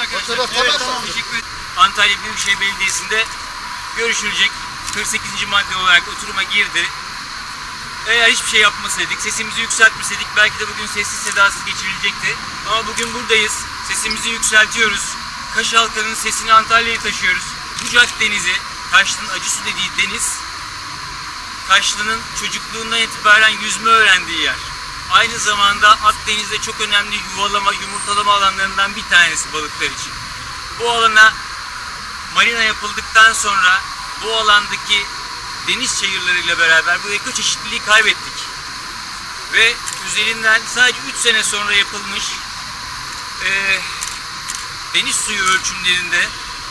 Arkadaşlar. Evet, tamam. Teşekkür ederim. Antalya Büyükşehir Belediyesi'nde görüşülecek 48. madde olarak oturuma girdi. Eğer hiçbir şey yapmasaydık, sesimizi yükseltmeseydik belki de bugün sessiz sedasız geçirilecekti. Ama bugün buradayız, sesimizi yükseltiyoruz. Kaş halkının sesini Antalya'ya taşıyoruz. Bucak Denizi, Kaşlı'nın acı su dediği deniz, Kaşlı'nın çocukluğundan itibaren yüzme öğrendiği yer. Aynı zamanda Akdeniz'de çok önemli yuvalama, yumurtalama alanlarından bir tanesi balıklar için. Bu alana marina yapıldıktan sonra bu alandaki deniz çayırlarıyla beraber bu ekoçeşitliliği kaybettik. Ve üzerinden sadece 3 sene sonra yapılmış eee, deniz suyu ölçümlerinde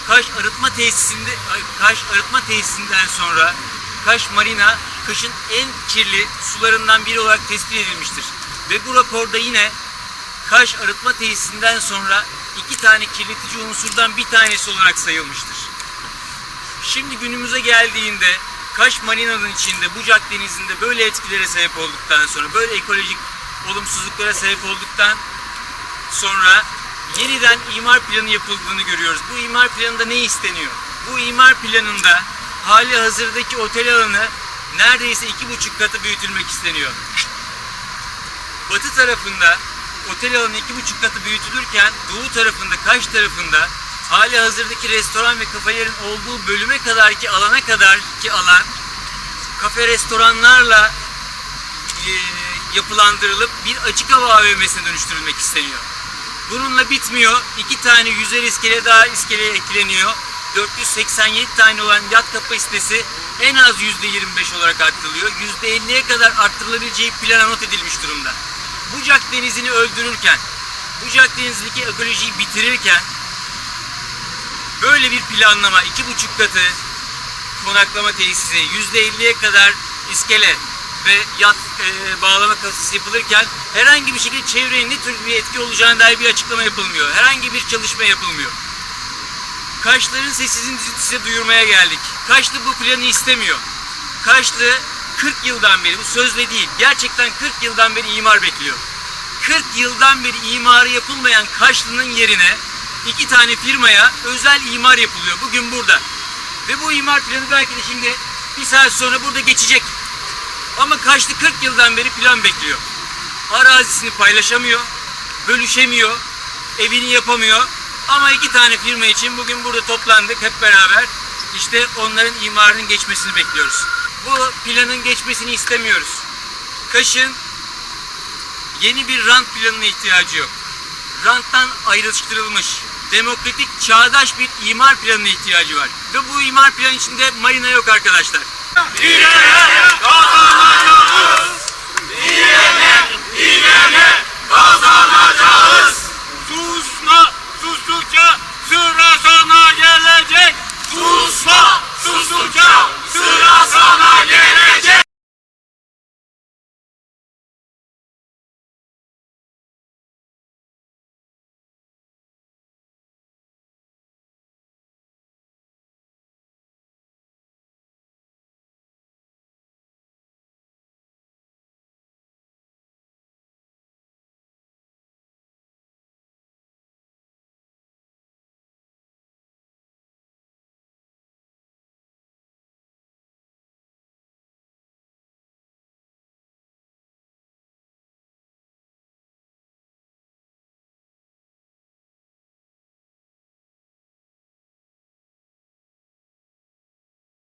Kaş arıtma tesisinde Kaş arıtma tesisinden sonra Kaş Marina Kaş'ın en kirli sularından biri olarak tespit edilmiştir. Ve bu raporda yine Kaş arıtma tesisinden sonra iki tane kirletici unsurdan bir tanesi olarak sayılmıştır. Şimdi günümüze geldiğinde Kaş Marina'nın içinde Bucak Denizi'nde böyle etkilere sebep olduktan sonra böyle ekolojik olumsuzluklara sebep olduktan sonra yeniden imar planı yapıldığını görüyoruz. Bu imar planında ne isteniyor? Bu imar planında hali hazırdaki otel alanı neredeyse iki buçuk katı büyütülmek isteniyor. Batı tarafında otel alanı iki buçuk katı büyütülürken doğu tarafında Kaş tarafında hali hazırdaki restoran ve kafelerin olduğu bölüme kadar ki alana kadar ki alan kafe restoranlarla e, yapılandırılıp bir açık hava AVM'sine dönüştürülmek isteniyor. Bununla bitmiyor. İki tane yüzer iskele daha iskeleye ekleniyor. 487 tane olan yat kapasitesi en az %25 olarak arttırılıyor. %50'ye kadar arttırılabileceği plana not edilmiş durumda. Bucak Denizi'ni öldürürken, Bucak Denizi'ndeki ekolojiyi bitirirken böyle bir planlama iki buçuk katı konaklama tesisi %50'ye kadar iskele ve yat e, bağlama kasası yapılırken herhangi bir şekilde çevreye ne tür bir etki olacağına dair bir açıklama yapılmıyor. Herhangi bir çalışma yapılmıyor. Kaşların sesini size duyurmaya geldik. Kaşlı bu planı istemiyor. Kaşlı 40 yıldan beri, bu sözle değil, gerçekten 40 yıldan beri imar bekliyor. 40 yıldan beri imarı yapılmayan Kaşlı'nın yerine iki tane firmaya özel imar yapılıyor. Bugün burada. Ve bu imar planı belki de şimdi bir saat sonra burada geçecek. Ama Kaşlı 40 yıldan beri plan bekliyor. Arazisini paylaşamıyor, bölüşemiyor, evini yapamıyor. Ama iki tane firma için bugün burada toplandık hep beraber. İşte onların imarının geçmesini bekliyoruz. Bu planın geçmesini istemiyoruz. Kaş'ın yeni bir rant planına ihtiyacı yok. Ranttan ayrıştırılmış, demokratik, çağdaş bir imar planına ihtiyacı var. Ve bu imar planı içinde marina yok arkadaşlar. İlerle